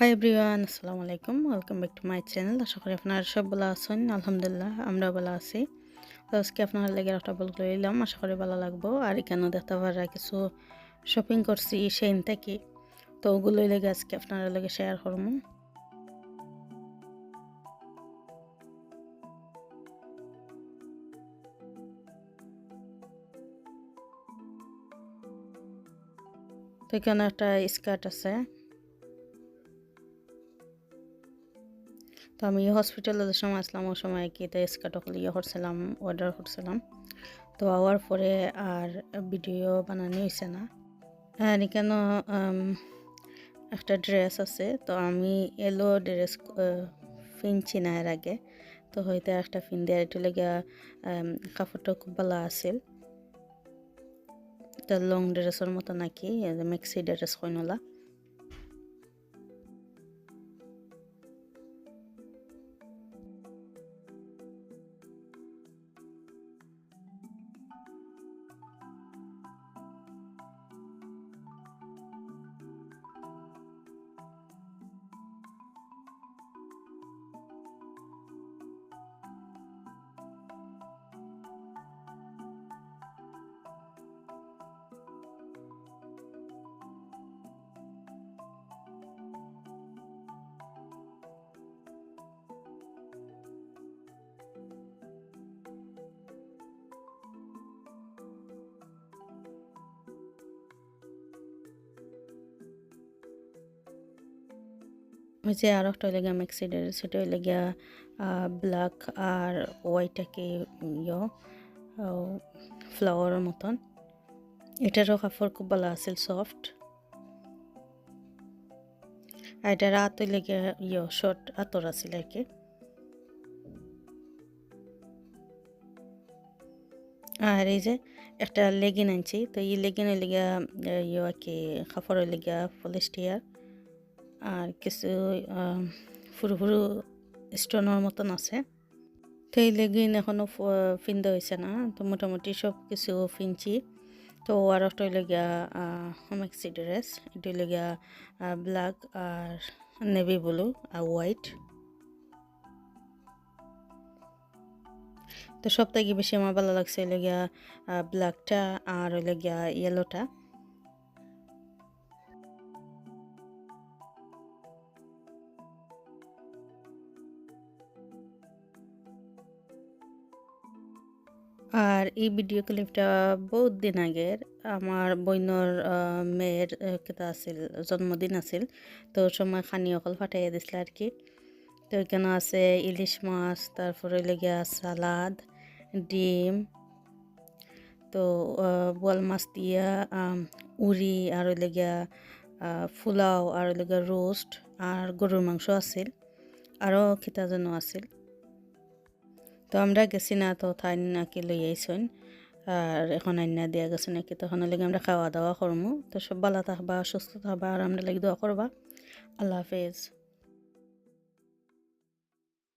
High everyone আসসালামু আলাইকুম। Welcome back to my channel আশা করি আপনারা সব ভালো আছেন। আলহামদুলিল্লাহ আমরা ভালো আছি। তো আজকে আপনারা লেগে একটা বল এলাম। আশা করি ভালো লাগবো। আর এখানে দেখতে পারা কিছু শপিং করছি সেইন থেকে। তো ওগুলোই লেগে আজকে আপনারা লেগে শেয়ার করব। তো এখানে একটা স্কার্ট আছে। তো আমি হসপিটালে যে সময় আসলাম, ওই সময় কি তো স্কার্ট ইয়ে করছিলাম অর্ডার করছিলাম। তো আওয়ার পরে আর ভিডিও বানানো হয়েছে না। আর এখানে একটা ড্রেস আছে। তো আমি এলো ড্রেস ফিনছি না এর আগে। তো হয়তো একটা ফিন দেওয়ার একটু লেগে কাপড়টা খুব ভালো আছিল তো লং ড্রেসের মতো নাকি মেক্সি ড্রেস কইনলা। যে আর একটা লেগে ম্যাক্সিডের সেটা হইলে গিয়া ব্ল্যাক আর হোয়াইটাকে ইয় ফ্লাওয়ারের মতন। এটারও কাপড় খুব ভালো আছিল সফট আর এটার হাত হইলে গিয়া ইয় শর্ট আতর আছিল আর কি। আর এই যে একটা লেগিন আনছি, তো এই লেগা ইয়ে আর কি কাপড়ের লেগা পলিস্টিয়ার আর কিছু ফুরু ফুরু স্টোনের মতন আছে। তো লেগিন এখনও ফিন্দা হয়েছে না, তো মোটামুটি সব কিছু ফিনছি তো আর একটা লেগিয়া মেক্সি ড্রেস এটা লেগিয়া ব্ল্যাক আর নেভি ব্লু আর হোয়াইট তো সব থেকে বেশি আমার ভালো লাগছে লেগিয়া ব্ল্যাকটা আর লেগিয়া ইয়েলোটা আর এই ভিডিও ক্লিপটা বহুত দিন আগের। আমার বইনর মেয়ের কেতা আছিল, জন্মদিন আছিল। তো সময় খানি অকল ফাটাইয়া দিছিল আর কি। তো এখানে আছে ইলিশ মাছ, তারপরে লেগিয়া সালাদ, ডিম, তো বোয়াল মাছ দিয়া উড়ি আর লেগিয়া ফুলাও আর লেগিয়া রোস্ট আর গরুর মাংস আছিল। আরও খিতা যেন আছিল। তো আমরা গেছি না, তো তাই নাকি লই আইসন আর এখন আইনা দিয়া গেছে নাকি তখন লাগে আমরা খাওয়া দাওয়া করমু তো সব ভালো থাকবা, সুস্থ থাকবা আর আমরা লাগি দোয়া করবা আল্লাহ হাফেজ।